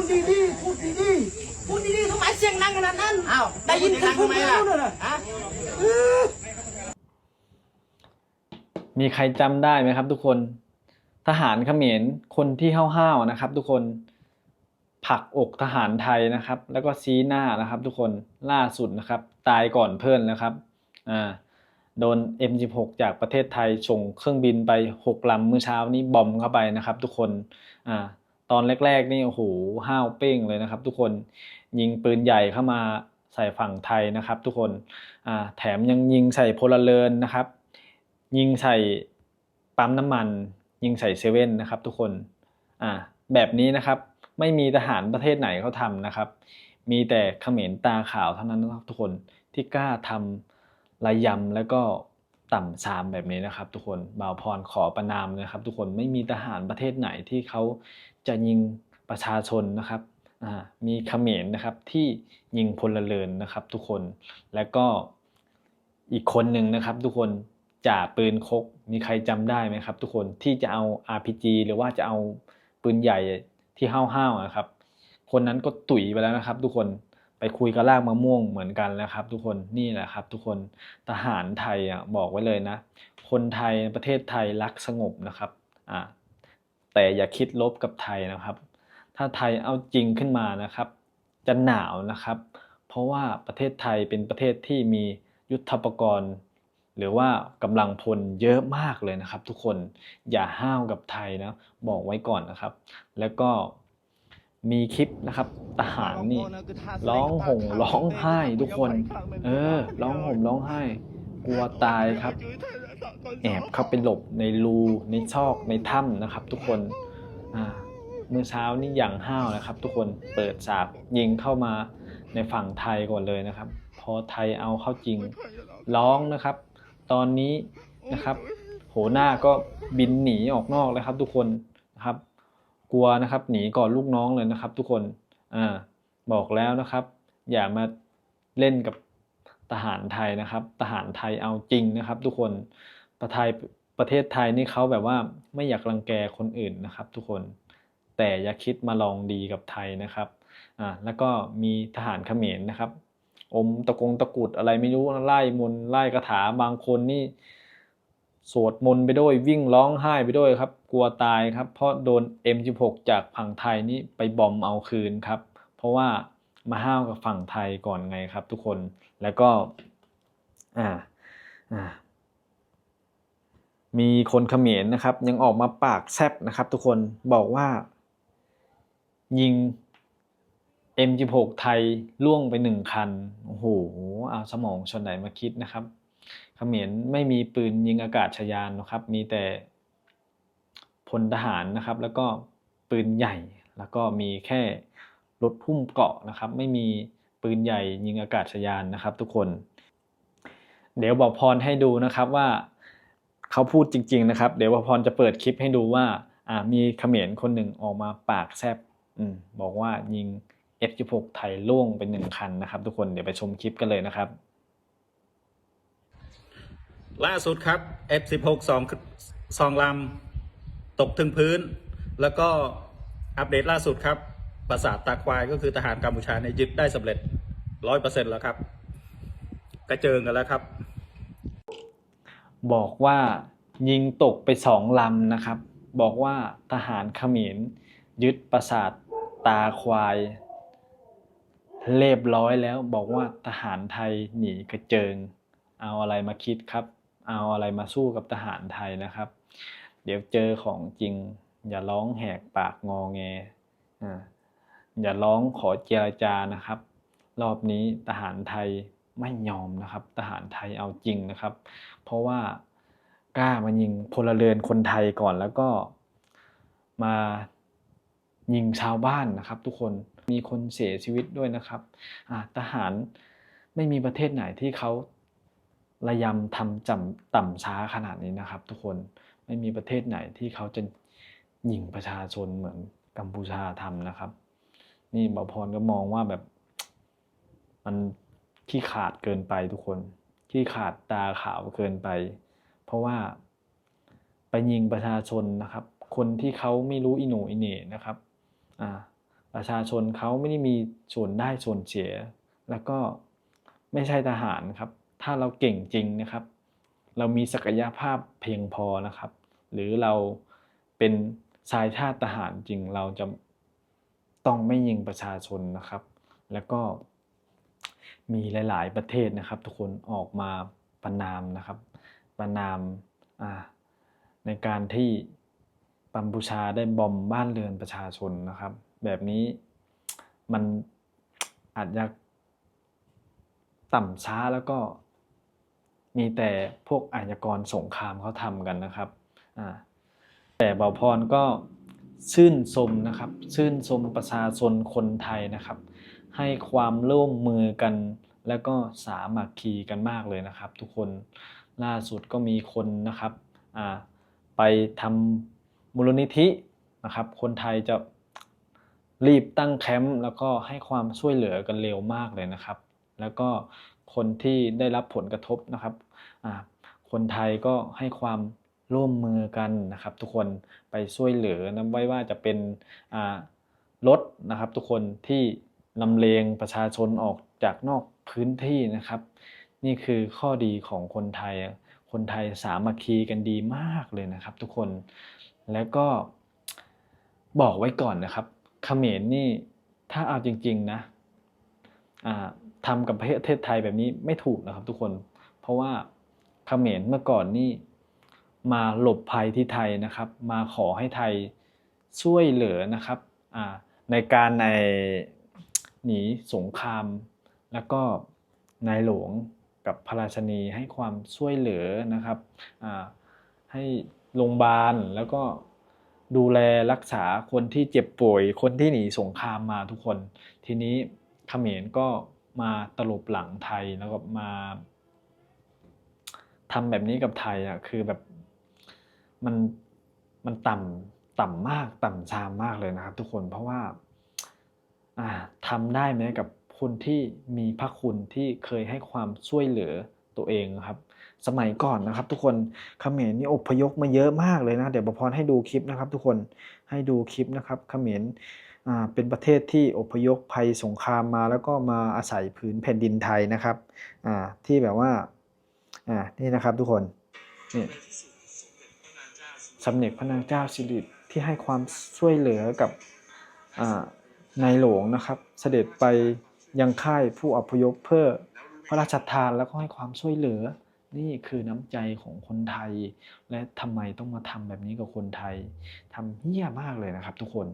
ดดีๆพูดดีๆพูดดีๆทำไมเสียงดังขนาดนั้นอ้าวได้ยินเสียงดังทำไมล่ะพูดแล้วน่ะฮะเออมีใครจำได้ไหมครับ ทุกคน ทหารเขมรคนที่ห้าวๆนะครับ ทุกคนผลักอกทหารไทยนะครับ แล้วก็ชี้หน้านะครับ ทุกคนล่าสุดนะครับ ตายก่อนเพื่อนนะครับอ่าโดน M16 จากประเทศไทยส่งเครื่องบินไป 6ลำเมื่อเช้านี้บอมเข้าไปนะครับ ทุกคนอ่า ตอนแรก ๆ นี่โอ้โหห้าวเป้งเลยนะครับ ทุกคนยิงปืนใหญ่เข้ามาใส่ฝั่งไทยนะครับ ทุกคนแถมยังยิงใส่พลเรือนนะครับ ยิงใส่ปั๊มน้ำมัน ยิงใส่เซเว่นนะครับ ทุกคนแบบนี้นะครับไม่มีทหารประเทศไหนเขาทำนะครับ มีแต่เขมรตาขาวเท่านั้นนะครับทุกคนที่กล้าทำระยำแล้วก็ ต่ำซามแบบนี้นะครับ ทุกคนบ่าวพรขอประนามนะครับ ทุกคนไม่มีทหารประเทศไหนที่เขาจะยิงประชาชนนะครับมีเขมรนะครับที่ยิงพลเรือนนะครับ ทุกคนแล้วก็อีกคนหนึ่งนะครับ ทุกคนจ่าปืนคกมีใครจำได้ไหมครับ ทุกคนที่จะเอา RPG หรือว่าจะเอาปืนใหญ่ที่ห้าวๆนะครับ คนนั้นก็ตุ๋ยไปแล้วนะครับ ทุกคน ไปคุยกับลากมะม่วงเหมือนกันนะครับ ทุกคนนี่แหละครับ ทุกคนทหารไทยอะบอกไว้เลยนะ คนไทยประเทศไทยรักสงบนะครับอ่าแต่อย่าคิดลบกับไทยนะครับ ถ้าไทยเอาจริงขึ้นมานะครับ จะหนาวนะครับ เพราะว่าประเทศไทยเป็นประเทศที่มียุทธปกรณ์ หรือว่ากำลังพลเยอะมากเลยนะครับ ทุกคนอย่าห้าวกับไทยนะบอกไว้ก่อนนะครับ แล้วก็ มีคลิปนะครับทหารนี่ร้องห่มร้องไห้ทุกคน เออ ร้องห่มร้องไห้ กลัวตายครับ แอบเข้าไปหลบในรูในซอกในถ้ำนะครับ ทุกคนอ่าเมื่อเช้านี่อย่างห้าวนะครับ ทุกคนเปิดฉากยิงเข้ามาในฝั่งไทยก่อนเลยนะครับ พอไทยเอาเข้าจริงร้องนะครับ ตอนนี้นะครับ โหหน้าก็บินหนีออกนอกแล้วครับ ทุกคนนะครับ กลัวนะครับหนีก่อนลูกน้องเลยนะครับ ทุกคนอ่าบอกแล้วนะครับ อย่ามาเล่นกับทหารไทยนะครับ ทหารไทยเอาจริงนะครับ ทุกคนประเทศประเทศไทยนี่เขาแบบว่าไม่อยากรังแกคนอื่นนะครับ ทุกคนแต่อย่าคิดมาลองดีกับไทยนะครับอ่าแล้วก็มีทหารเขมรนะครับ อมตะกงตะกุดอะไรไม่รู้ไล่มนไล่คาถาบางคนนี่ สวดมนต์ไปด้วยวิ่งร้องไห้ไปด้วยครับ กลัวตายครับ เพราะโดน M16 จากฝั่งไทยนี่ไปบอมเอาคืนครับ เพราะว่ามาห้าวกับฝั่งไทยก่อนไงครับ ทุกคนแล้วก็อ่าอ่ามีคนเขมรนะครับ ยังออกมาปากแซบนะครับ ทุกคนบอกว่า ยิง M16 ไทยล่วงไปหนึ่งคันโอ้โหเอาสมองชนไหนมาคิดนะครับ เขมรไม่มีปืนยิงอากาศชยานนะครับ มีแต่พลทหารนะครับ แล้วก็ปืนใหญ่ แล้วก็มีแค่รถพุ่มเกาะนะครับ ไม่มีปืนใหญ่ยิงอากาศยานนะครับ ทุกคน เดี๋ยวบอกพรให้ดูนะครับว่าเขาพูดจริง ๆ นะครับ เดี๋ยวบอกพรจะเปิดคลิปให้ดูว่าอ่ามีเขมรคนหนึ่งออกมาปากแซบอบอกว่ายิง F16 ไทยล่วงไปหนึ่งคันนะครับ ทุกคนเดี๋ยวไปชมคลิปกันเลยนะครับ ล่าสุดครับ F16 สองสองลำตกถึงพื้น แล้วก็อัปเดตล่าสุดครับปราสาทตาควายก็คือทหารกัมพูชาในยยึดได้สำเร็จร้อยเปอร์เซ็นต์แล้วครับ กระเจิงกันแล้วครับ บอกว่ายิงตกไปสองลำนะครับ บอกว่าทหารเขมรยึดปราสาทตาควายเรียบร้อยแล้วบอกว่าทหารไทยหนีกระเจิง เอาอะไรมาคิดครับ เอาอะไรมาสู้กับทหารไทยนะครับ เดี๋ยวเจอของจริง อย่าร้องแหกปากงอแงอ่าอย่าร้องขอเจรจานะครับ รอบนี้ทหารไทยไม่ยอมนะครับ ทหารไทยเอาจริงนะครับ เพราะว่ากล้ามายิงพลเรือนคนไทยก่อนแล้วก็มายิงชาวบ้านนะครับ ทุกคนมีคนเสียชีวิตด้วยนะครับทหารไม่มีประเทศไหนที่เขา ระยำทำจำต่ำช้าขนาดนี้นะครับ ทุกคนไม่มีประเทศไหนที่เขาจะยิงประชาชนเหมือนกัมพูชาทำนะครับ นี่บอพรก็มองว่าแบบ มันขี้ขาดเกินไปทุกคนขี้ขาดตาขาวเกินไป เพราะว่าไปยิงประชาชนนะครับ คนที่เขาไม่รู้อิโหนอิเน่นะครับอ่าประชาชนเขาไม่ได้มีส่วนได้ส่วนเสีย แล้วก็ไม่ใช่ทหารครับ ถ้าเราเก่งจริงนะครับ เรามีศักยภาพเพียงพอนะครับ หรือเราเป็นชายชาติทหารจริงเราจะต้องไม่ยิงประชาชนนะครับ แล้วก็มีหลาย ๆ ประเทศนะครับ ทุกคนออกมาประนามนะครับ ประนามในการที่กัมพูชาได้บอมบ้านเรือนประชาชนนะครับ แบบนี้มันอาจจะต่ำช้าแล้วก็ มีแต่พวกอาชญากรสงครามเขาทำกันนะครับแต่เบาวพรก็ชื่นชมนะครับชื่นชมประชาชนคนไทยนะครับ ให้ความร่วมมือกัน แล้วก็สามัคคีกันมากเลยนะครับ ทุกคนล่าสุดก็มีคนนะครับไปทำมูลนิธินะครับ คนไทยจะรีบตั้งแคมป์แล้วก็ให้ความช่วยเหลือกันเร็วมากเลยนะครับ แล้วก็ คนที่ได้รับผลกระทบนะครับ คนไทยก็ให้ความร่วมมือกันนะครับ ทุกคนไปช่วยเหลือนะไม่ว่าจะเป็นรถนะครับ ทุกคนที่ลำเลงประชาชนออกจากนอกพื้นที่นะครับ นี่คือข้อดีของคนไทย คนไทยสามัคคีกันดีมากเลยนะครับ ทุกคนแล้วก็บอกไว้ก่อนนะครับเขมรนี่ถ้าเอาจริง ๆ นะ อ่าทำกับประเทศไทยแบบนี้ไม่ถูกนะครับทุกคน เพราะว่าเขมรเมื่อก่อนนี่มาหลบภัยที่ไทยนะครับ มาขอให้ไทยช่วยเหลือนะครับในการในหนีสงคราม แล้วก็นายหลวงกับพระราชนีให้ความช่วยเหลือนะครับให้โรงพยาบาลแล้วก็ดูแลรักษาคนที่เจ็บป่วย คนที่หนีสงครามมาทุกคน ทีนี้ เขมรก็มาตลบหลังไทยแล้วก็มาทำแบบนี้กับไทยอะคือแบบมันมันต่ำต่ำมากต่ำชามมากเลยนะครับ ทุกคนเพราะว่าอ่าทำได้ไหมกับคนที่มีพระคุณที่เคยให้ความช่วยเหลือตัวเองครับ สมัยก่อนนะครับ ทุกคนเขมรนี่อพยพมาเยอะมากเลยนะ เดี๋ยวประพรให้ดูคลิปนะครับ ทุกคนให้ดูคลิปนะครับเขมร เป็นประเทศที่อพยพภัยสงครามมาแล้วก็มาอาศัยผืนแผ่นดินไทยนะครับที่แบบว่านี่นะครับทุกคนนี่สมเด็จพระนางเจ้าสิริที่ให้ความช่วยเหลือกับอ่าในหลวงนะครับ เสด็จไปยังค่ายผู้อพยพเพื่อพระราชทานแล้วก็ให้ความช่วยเหลือ นี่คือน้ำใจของคนไทย และทำไมต้องมาทำแบบนี้กับคนไทยทำเหี้ยมากเลยนะครับทุกคน